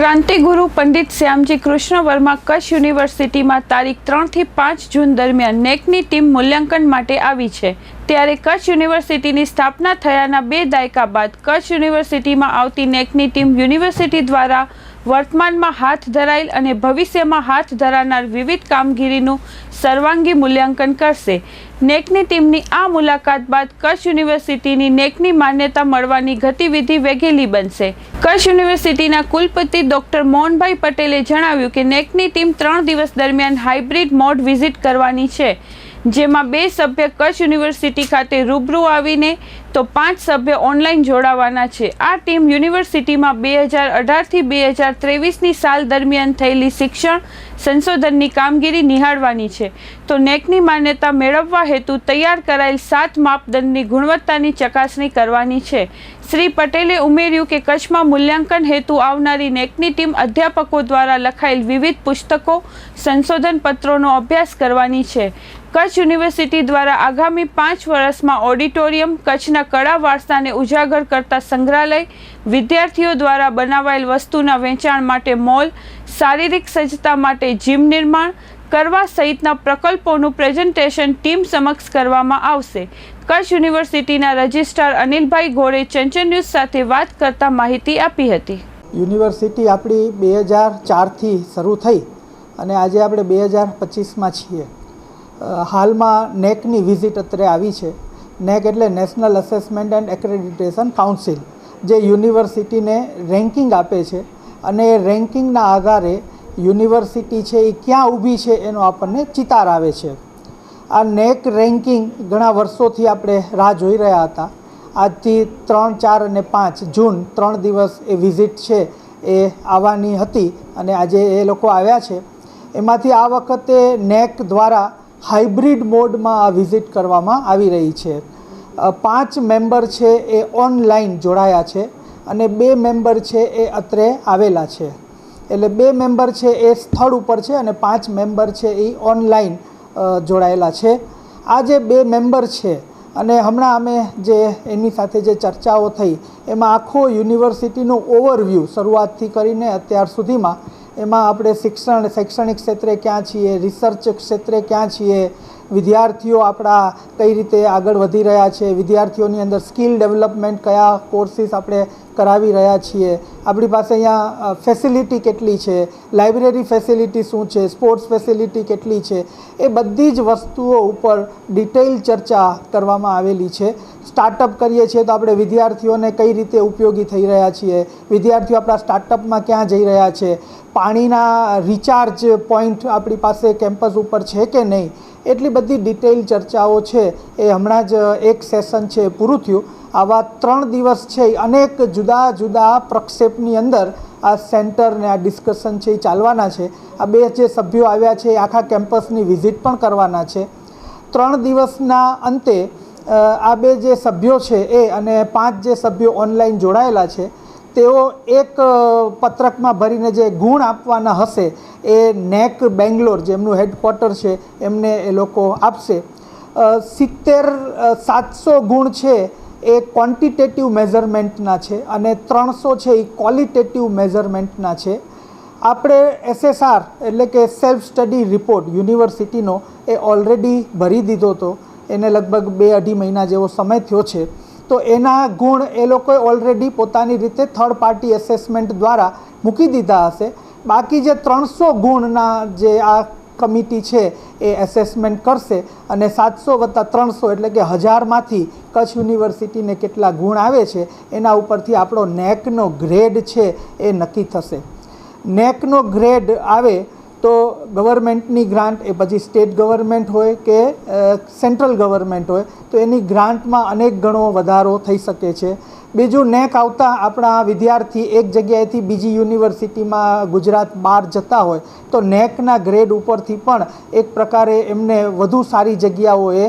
ક્રાંતિગુરુ પંડિત શ્યામજી કૃષ્ણ વર્મા કચ્છ યુનિવર્સિટીમાં તારીખ ત્રણથી પાંચ જૂન દરમિયાન નેકની ટીમ મૂલ્યાંકન માટે આવી છે. ત્યારે કચ્છ યુનિવર્સિટીની સ્થાપના થયાના બે દાયકા બાદ કચ્છ યુનિવર્સિટીમાં આવતી નેકની ટીમ યુનિવર્સિટી દ્વારા વર્તમાનમાં હાથ ધરાયેલ અને ભવિષ્યમાં હાથ ધરાનાર વિવિધ કામગીરીનું સર્વાંગી મૂલ્યાંકન કરશે. નેકની ટીમની આ મુલાકાત બાદ કચ્છ યુનિવર્સિટીની નેકની માન્યતા મળવાની ગતિવિધિ વેગેલી બનશે. કચ્છ યુનિવર્સિટીના કુલપતિ ડોક્ટર મોહનભાઈ પટેલે જણાવ્યું કે નેકની ટીમ ત્રણ દિવસ દરમિયાન હાઇબ્રિડ મોડ વિઝિટ કરવાની છે. જેમાં બે સભ્ય કચ્છ યુનિવર્સિટી ખાતે રૂબરૂ આવીને તો પાંચ સભ્ય ઓનલાઈન જોડાવાના છે. આ ટીમ યુનિવર્સિટીમાં બે હજાર અઢારથી બે હજાર ત્રેવીસની સાલ દરમિયાન થયેલી શિક્ષણ સંશોધનની કામગીરી નિહાળવાની છે. તો નેકની માન્યતા મેળવવા હેતુ તૈયાર કરાયેલ સાત માપદંડની ગુણવત્તાની ચકાસણી કરવાની છે. શ્રી પટેલે ઉમેર્યું કે કચ્છમાં મૂલ્યાંકન હેતુ આવનારી નેકની ટીમ અધ્યાપકો દ્વારા લખાયેલ વિવિધ પુસ્તકો સંશોધન પત્રોનો અભ્યાસ કરવાની છે. કચ્છ યુનિવર્સિટી દ્વારા આગામી પાંચ વર્ષમાં ઓડિટોરિયમ કચ્છના કળા વારસાને ઉજાગર કરતા સંગ્રહાલય વિદ્યાર્થીઓ દ્વારા બનાવાયેલ વસ્તુના વેચાણ માટે મોલ, શારીરિક સજ્જતા માટે જીમ નિર્માણ, કરવા સહિતના પ્રકલ્પોનું પ્રેઝન્ટેશન ટીમ સમક્ષ કરવામાં આવશે. કચ્છ યુનિવર્સિટીના રજિસ્ટ્રાર અનિલભાઈ ગોળે ચંચન ન્યૂઝ સાથે વાત કરતા માહિતી આપી હતી. યુનિવર્સિટી આપણી બે હજાર ચારથી શરૂ થઈ અને આજે આપણે બે હજાર પચીસમાં છીએ. હાલમાં નેકની વિઝિટ અત્રે આવી છે. નેક એટલે national assessment and accreditation council જે યુનિવર્સિટીને રેન્કિંગ આપે છે. અને એ રેન્કિંગના આધારે યુનિવર્સિટી છે એ ક્યાં ઊભી છે એનો આપણને ચિતાર આવે છે. આ નેક રેન્કિંગ ઘણા વર્ષોથી આપણે રાહ જોઈ રહ્યા હતા. આજથી ત્રણ, ચાર અને પાંચ જૂન ત્રણ દિવસ એ વિઝિટ છે એ આવવાની હતી અને આજે એ લોકો આવ્યા છે. એમાંથી આ વખતે નેક દ્વારા હાઇબ્રિડ મોડમાં આ વિઝિટ કરવામાં આવી રહી છે. પાંચ મેમ્બર છે એ ઓનલાઈન જોડાયા છે અને બે મેમ્બર છે એ અત્રે આવેલા છે. એટલે બે મેમ્બર છે એ સ્થળ ઉપર છે અને પાંચ મેમ્બર છે એ ઓનલાઈન જોડાયેલા છે. આ જે બે મેમ્બર છે અને હમણાં અમે જે એની સાથે જે ચર્ચાઓ થઈ, એમાં આખો યુનિવર્સિટીનો ઓવરવ્યૂ શરૂઆતથી કરીને અત્યાર સુધીમાં એમાં આપણે શિક્ષણ, શૈક્ષણિક ક્ષેત્રે ક્યાં છીએ રિસર્ચ ક્ષેત્રે ક્યાં છીએ, વિદ્યાર્થીઓ આપણા કઈ રીતે આગળ વધી રહ્યા છે, વિદ્યાર્થીઓની અંદર સ્કિલ ડેવલપમેન્ટ કયા કોર્સિસ આપણે કરાવી રહ્યા છીએ, આપણી પાસે અહીંયા ફેસિલિટી કેટલી છે લાઇબ્રેરી ફેસિલિટી શું છે સ્પોર્ટ્સ ફેસિલિટી કેટલી છે, એ બધી જ વસ્તુઓ ઉપર ડિટેઇલ ચર્ચા કરવામાં આવેલી છે. સ્ટાર્ટઅપ કરીએ છીએ તો આપણે વિદ્યાર્થીઓને કઈ રીતે ઉપયોગી થઈ રહ્યા છીએ? વિદ્યાર્થીઓ આપણા સ્ટાર્ટઅપમાં ક્યાં જઈ રહ્યા છે? પાણીના રિચાર્જ પોઈન્ટ આપણી પાસે કેમ્પસ ઉપર છે કે નહીં? એટલી બધી ડિટેઇલ ચર્ચાઓ છે. એ હમણાં જ એક સેશન છે, પૂરું થયું. આવા ત્રણ દિવસ છે અનેક જુદા જુદા પ્રક્ષેપની અંદર આ સેન્ટર ને આ ડિસ્કશન છે એ ચાલવાના છે. આ બે જે સભ્યો આવ્યા છે એ આખા કેમ્પસની વિઝિટ પણ કરવાના છે. ત્રણ દિવસના અંતે આ બે જે સભ્યો છે એ અને પાંચ જે સભ્યો ઓનલાઈન જોડાયેલા છે, તેઓ એક પત્રકમાં ભરીને જે ગુણ આપવાના હશે એ નેક બેંગ્લોર જેમનું હેડક્વાર્ટર છે એમને એ લોકો આપશે. સિત્તેર સાતસો ગુણ છે એ ક્વોન્ટિટેટિવ મેઝરમેન્ટના છે અને ત્રણસો છે એ ક્વોલિટેટિવ મેઝરમેન્ટના છે. આપણે એસએસઆર એટલે કે સેલ્ફ સ્ટડી રિપોર્ટ યુનિવર્સિટીનો એ ઓલરેડી ભરી દીધો હતો. એને લગભગ બે અઢી મહિના જેવો સમય થયો છે. તો એના ગુણ એ લોકોએ ઓલરેડી પોતાની રીતે થર્ડ પાર્ટી એસેસમેન્ટ દ્વારા મૂકી દીધા હશે. બાકી જે ત્રણસો ગુણના જે આ કમિટી છે એ એસેસમેન્ટ કરશે અને સાતસો વત્તા ત્રણસો એટલે કે હજારમાંથી કચ્છ યુનિવર્સિટીને કેટલા ગુણ આવે છે એના ઉપરથી આપણો નેકનો ગ્રેડ છે એ નક્કી થશે. નેકનો ગ્રેડ આવે તો ગવર્મેન્ટની ગ્રાન્ટ એ પછી સ્ટેટ ગવર્મેન્ટ હોય કે સેન્ટ્રલ ગવર્મેન્ટ હોય, તો એની ગ્રાન્ટમાં અનેક ગણો વધારો થઈ શકે છે. બીજું નેક આવતા આપણા વિદ્યાર્થી એક જગ્યાએથી બીજી યુનિવર્સિટીમાં ગુજરાત બહાર જતા હોય, તો નેકના ગ્રેડ ઉપરથી પણ એક પ્રકારે એમને વધુ સારી જગ્યાઓએ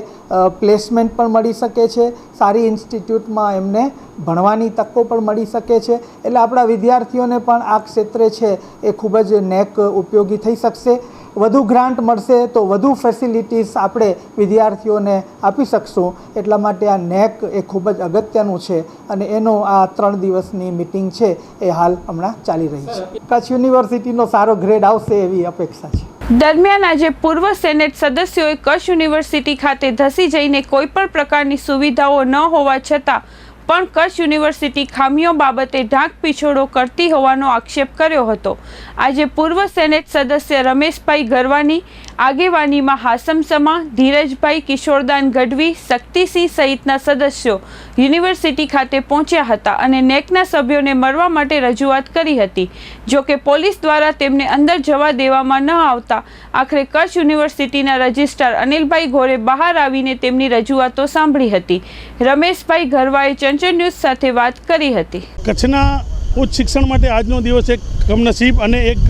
પ્લેસમેન્ટ પણ મળી શકે છે, સારી ઇન્સ્ટિટ્યૂટમાં એમને ભણવાની તકો પણ મળી શકે છે. એટલે આપણા વિદ્યાર્થીઓને પણ આ ક્ષેત્રે છે એ ખૂબ જ નેક ઉપયોગી થઈ શકશે. વધુ ગ્રાન્ટ મળશે તો વધુ ફેસિલિટીસ આપણે વિદ્યાર્થીઓને આપી શકશું. એટલા માટે આ નેક એ ખૂબ જ અગત્યનું છે અને એનો આ ત્રણ દિવસની મિટિંગ છે એ હાલ હમણાં ચાલી રહી છે. કચ્છ યુનિવર્સિટીનો સારો ગ્રેડ આવશે એવી અપેક્ષા છે. દરમિયાન આજે પૂર્વ સેનેટ સદસ્યોએ કચ્છ યુનિવર્સિટી ખાતે ધસી જઈને કોઈપણ પ્રકારની સુવિધાઓ ન હોવા છતાં પણ કચ્છ યુનિવર્સિટી ખામીઓ બાબતે ઢાંક પીછોડો કરતી હોવાનો આક્ષેપ કર્યો હતો. આજે પૂર્વ સેનેટ સદસ્ય રમેશભાઈ ગરવાની આગેવાનીમાં હાસમ સમા, ધીરજભાઈ કિશોરદાન ગઢવી, શક્તિસિંહ સહિતના સદસ્યો યુનિવર્સિટી ખાતે પહોંચ્યા હતા અને નેકના સભ્યોને મળવા માટે રજૂઆત કરી હતી. જો કે પોલીસ દ્વારા તેમને અંદર જવા દેવામાં ન આવતા આખરે કચ્છ યુનિવર્સિટીના રજિસ્ટ્રાર અનિલભાઈ ઘોરે બહાર આવીને તેમની રજૂઆતો સાંભળી હતી. રમેશભાઈ ગરવાએ ચંચળ ન્યૂઝ સાથે વાત કરી હતી. કચ્છના ઉચ્ચ શિક્ષણ માટે આજનો દિવસ એક કમનસીબ અને એક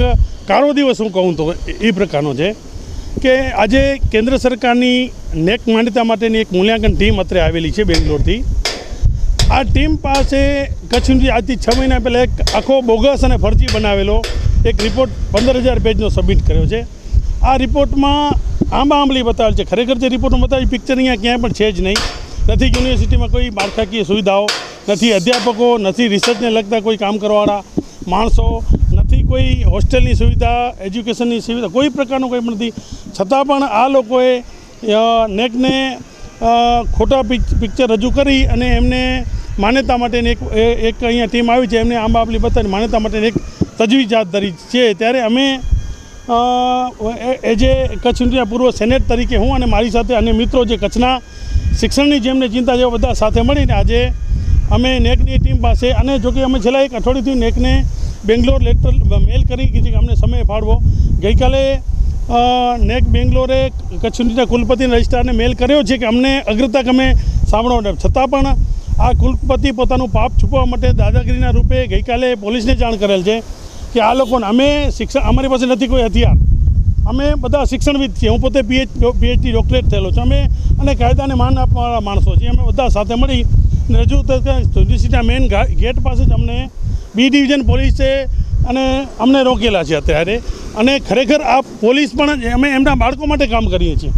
કાળો દિવસ હું કહું તો એ પ્રકારનો છે. કે આજે કેન્દ્ર સરકારની નેક માન્યતા માટેની એક મૂલ્યાંકન ટીમ અત્રે આવેલી છે બેંગ્લોરથી. આ ટીમ પાસે કચ્છ યુનિવર્સિટી આજથી છ મહિના પહેલાં એક આખો બોગસ અને ફરજી બનાવેલો એક રિપોર્ટ પંદર હજાર પેજનો સબમિટ કર્યો છે. આ રિપોર્ટમાં આંબા આંબલી બતાવેલ છે. ખરેખર જે રિપોર્ટમાં બતાવેલ પિક્ચર અહીંયા ક્યાંય પણ છે જ નહીં. નથી યુનિવર્સિટીમાં કોઈ માળખાકીય સુવિધાઓ, નથી અધ્યાપકો, નથી રિસર્ચને લગતા કોઈ કામ કરવાવાળા માણસો કોઈ હોસ્ટેલની સુવિધા એજ્યુકેશનની સુવિધા કોઈ પ્રકારનું કંઈ નથી. છતાં પણ આ લોકોએ નેકને ખોટા પિક- પિક્ચર રજૂ કરી અને એમને માન્યતા માટેની એક એક અહીંયા ટીમ આવી છે એમને આંબા આપલી બતાવી માન્યતા માટેની એક તજવીજ હાથ ધરી છે. ત્યારે અમે અ, એ- કચ્છ યુનિવર્સિટીના પૂર્વ સેનેટ તરીકે હું અને મારી સાથે અને મિત્રો જે કચ્છના શિક્ષણની જેમને ચિંતા છે બધા સાથે મળીને આજે અમે નેકની ટીમ પાસે અને જોકે અમે છેલ્લા એક અઠવાડિયુંથી નેકને બેંગ્લોર લેટર મેલ કરી કે જે અમને સમય ફાળવો. ગઈકાલે નેક બેંગ્લોરે કચ્છ યુનિવર્સિટીના કુલપતિ અને રજિસ્ટ્રારને મેલ કર્યો છે કે અમને અગ્રતા ગમે સાંભળો છતાં પણ આ કુલપતિ પોતાનું પાપ છુપવા માટે દાદાગીરીના રૂપે ગઈકાલે પોલીસને જાણ કરેલ છે કે આ લોકોને અમે શિક્ષણ, અમારી પાસે નથી કોઈ હથિયાર. અમે બધા શિક્ષણવિદ છીએ. હું પોતે પીએચ પીએચડી ડોક્ટરેટ થયેલો છું. અમે અને કાયદાને માન આપવાવાળા માણસો છીએ. અમે બધા સાથે મળી રજૂ યુનિવર્સિટીના મેઇન ગેટ પાસે જ અમને બી ડિવિઝન પોલીસે અને અમને રોકેલા છે અત્યારે. અને ખરેખર આ પોલીસ પણ અમે એમના બાળકો માટે કામ કરીએ છીએ.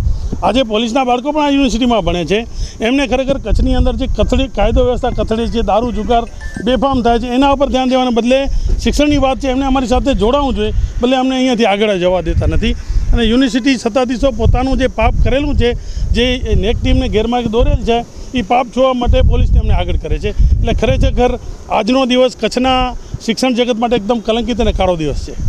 આજે પોલીસના બાળકો પણ આ યુનિવર્સિટીમાં ભણે છે. એમને ખરેખર કચ્છની અંદર જે કથળી, કાયદો વ્યવસ્થા કથળી છે, દારૂ, જુગાર, બેફામ થાય છે, એના ઉપર ધ્યાન દેવાને બદલે શિક્ષણની વાત છે, એમને અમારી સાથે જોડાવવું જોઈએ. ભલે અમને અહીંયાથી આગળ જવા દેતા નથી. અને યુનિવર્સિટી સત્તાધીશો પોતાનું જે પાપ કરેલું છે, જે નેક ટીમને ગેરમાર્ગે દોરેલ છે, એ પાપ છોવા માટે પોલીસને એમને આગળ કરે છે. એટલે ખરેખર આજનો દિવસ કચ્છના શિક્ષણ જગત માટે એકદમ કલંકિત અને કાળો દિવસ છે.